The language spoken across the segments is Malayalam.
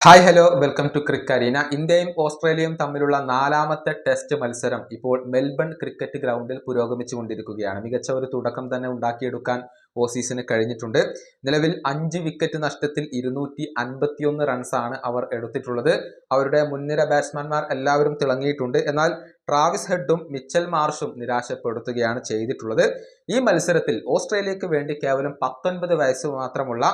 Hi hello welcome to crick arena ഇന്ത്യയും ഓസ്ട്രേലിയയും തമ്മിലുള്ള നാലാമത്തെ ടെസ്റ്റ് മത്സരം ഇപ്പോൾ മെൽബൺ ക്രിക്കറ്റ് ഗ്രൗണ്ടിൽ പുരോഗമിച്ചുകൊണ്ടിരിക്കുകയാണ്. മികച്ച ഒരു തുടക്കം തന്നെ ഉണ്ടാക്കിയെടുക്കാൻ ഓസീസിന് കഴിഞ്ഞിട്ടുണ്ട്. നിലവിൽ അഞ്ച് വിക്കറ്റ് നഷ്ടത്തിൽ ഇരുന്നൂറ്റി അൻപത്തിയൊന്ന് റൺസാണ് അവർ എടുത്തിട്ടുള്ളത്. അവരുടെ മുൻനിര ബാറ്റ്സ്മാൻമാർ എല്ലാവരും തിളങ്ങിയിട്ടുണ്ട്. എന്നാൽ ട്രാവിസ് ഹെഡും മിച്ചൽ മാർഷും നിരാശപ്പെടുത്തുകയാണ് ചെയ്തിട്ടുള്ളത്. ഈ മത്സരത്തിൽ ഓസ്ട്രേലിയക്ക് വേണ്ടി കേവലം പത്തൊൻപത് വയസ്സ് മാത്രമുള്ള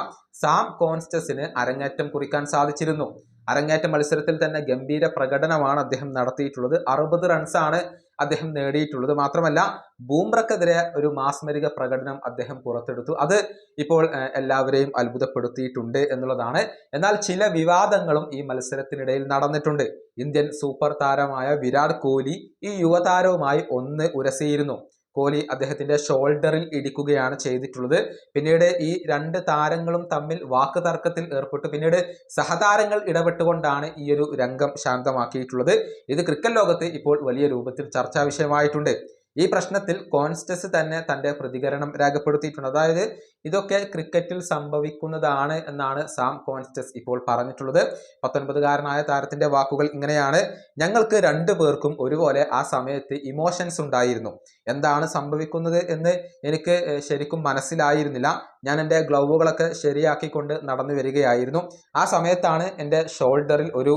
സാം കോൺസ്റ്റസിന് അരങ്ങേറ്റം കുറിക്കാൻ സാധിച്ചിരുന്നു. അരങ്ങേറ്റ മത്സരത്തിൽ തന്നെ ഗംഭീര പ്രകടനമാണ് അദ്ദേഹം നടത്തിയിട്ടുള്ളത്. അറുപത് റൺസാണ് അദ്ദേഹം നേടിയിട്ടുള്ളത്. മാത്രമല്ല ബൂംറക്കെതിരെ ഒരു മാസ്മരിക പ്രകടനം അദ്ദേഹം പുറത്തെടുത്തു. അത് ഇപ്പോൾ എല്ലാവരെയും അത്ഭുതപ്പെടുത്തിയിട്ടുണ്ട് എന്നുള്ളതാണ്. എന്നാൽ ചില വിവാദങ്ങളും ഈ മത്സരത്തിനിടയിൽ നടന്നിട്ടുണ്ട്. ഇന്ത്യൻ സൂപ്പർ താരമായ വിരാട് കോഹ്ലി ഈ യുവതാരവുമായി ഒന്ന് ഉരസിയിരുന്നു. കോഹ്ലി അദ്ദേഹത്തിന്റെ ഷോൾഡറിൽ ഇടിക്കുകയാണ് ചെയ്തിട്ടുള്ളത്. പിന്നീട് ഈ രണ്ട് താരങ്ങളും തമ്മിൽ വാക്ക് തർക്കത്തിൽ ഏർപ്പെട്ടു. പിന്നീട് സഹതാരങ്ങൾ ഇടപെട്ടുകൊണ്ടാണ് ഈ ഒരു രംഗം ശാന്തമാക്കിയിട്ടുള്ളത്. ഇത് ക്രിക്കറ്റ് ലോകത്ത് ഇപ്പോൾ വലിയ രൂപത്തിൽ ചർച്ചാ വിഷയമായിട്ടുണ്ട്. ഈ പ്രശ്നത്തിൽ കോൺസ്റ്റസ് തന്നെ തന്റെ പ്രതികരണം രേഖപ്പെടുത്തിയിട്ടുണ്ട്. അതായത് ഇതൊക്കെ ക്രിക്കറ്റിൽ സംഭവിക്കുന്നതാണ് എന്നാണ് സാം കോൺസ്റ്റസ് ഇപ്പോൾ പറഞ്ഞിട്ടുള്ളത്. പത്തൊൻപതുകാരനായ താരത്തിന്റെ വാക്കുകൾ ഇങ്ങനെയാണ്. ഞങ്ങൾക്ക് രണ്ടു പേർക്കും ഒരുപോലെ ആ സമയത്ത് ഇമോഷൻസ് ഉണ്ടായിരുന്നു. എന്താണ് സംഭവിക്കുന്നത് എന്ന് എനിക്ക് ശരിക്കും മനസ്സിലായിരുന്നില്ല. ഞാൻ എന്റെ ഗ്ലൗവുകളൊക്കെ ശരിയാക്കിക്കൊണ്ട് നടന്നു വരികയായിരുന്നു. ആ സമയത്താണ് എന്റെ ഷോൾഡറിൽ ഒരു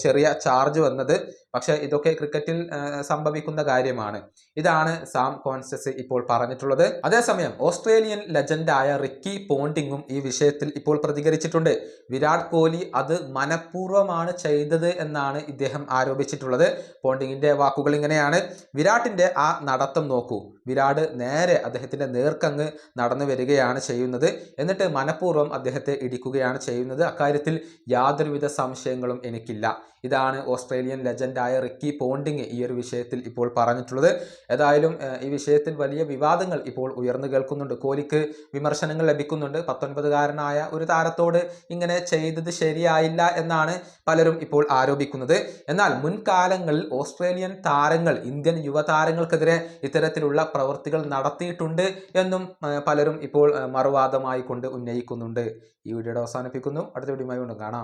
ചെറിയ ചാർജ് വന്നത്. പക്ഷേ ഇതൊക്കെ ക്രിക്കറ്റിൽ സംഭവിക്കുന്ന കാര്യമാണ്. ഇതാണ് സാം കോൺസ്റ്റസ് ഇപ്പോൾ പറഞ്ഞിട്ടുള്ളത്. അതേസമയം ഓസ്ട്രേലിയൻ ലെജൻഡായ റിക്കി പോണ്ടിങ്ങും ഈ വിഷയത്തിൽ ഇപ്പോൾ പ്രതികരിച്ചിട്ടുണ്ട്. വിരാട് കോഹ്ലി അത് മനഃപൂർവമാണ് ചെയ്തത് എന്നാണ് ഇദ്ദേഹം ആരോപിച്ചിട്ടുള്ളത്. പോണ്ടിങ്ങിന്റെ വാക്കുകൾ ഇങ്ങനെയാണ്. വിരാട്ടിന്റെ ആ നടത്തം നോക്കൂ. വിരാട് നേരെ അദ്ദേഹത്തിന്റെ നേർക്കങ്ങ് നടന്നു വരികയാണ് ചെയ്യുന്നത്. എന്നിട്ട് മനഃപൂർവം അദ്ദേഹത്തെ ഇടിക്കുകയാണ് ചെയ്യുന്നത്. അക്കാര്യത്തിൽ യാതൊരുവിധ സംശയങ്ങളും എനിക്കില്ല. ഇതാണ് ഓസ്ട്രേലിയൻ ലെജൻഡായ റിക്കി പോണ്ടിങ് ഈ ഒരു വിഷയത്തിൽ ഇപ്പോൾ പറഞ്ഞിട്ടുള്ളത്. ഏതായാലും ഈ വിഷയത്തിൽ വലിയ വിവാദങ്ങൾ ഇപ്പോൾ ഉയർന്നു കേൾക്കുന്നുണ്ട്. കോലിക്ക് വിമർശനങ്ങൾ ലഭിക്കുന്നുണ്ട്. പത്തൊൻപതുകാരനായ ഒരു താരത്തോട് ഇങ്ങനെ ചെയ്തത് ശരിയായില്ല എന്നാണ് പലരും ഇപ്പോൾ ആരോപിക്കുന്നത്. എന്നാൽ മുൻകാലങ്ങളിൽ ഓസ്ട്രേലിയൻ താരങ്ങൾ ഇന്ത്യൻ യുവതാരങ്ങൾക്കെതിരെ ഇത്തരത്തിലുള്ള പ്രവൃത്തികൾ നടത്തിയിട്ടുണ്ട് എന്നും പലരും ഇപ്പോൾ മറുവാദമായി കൊണ്ട് ഉന്നയിക്കുന്നുണ്ട്. ഈ വീഡിയോയുടെ അവസാനിപ്പിക്കുന്നു. അടുത്ത വീഡിയോയുമായി വീണ്ടും കാണാം.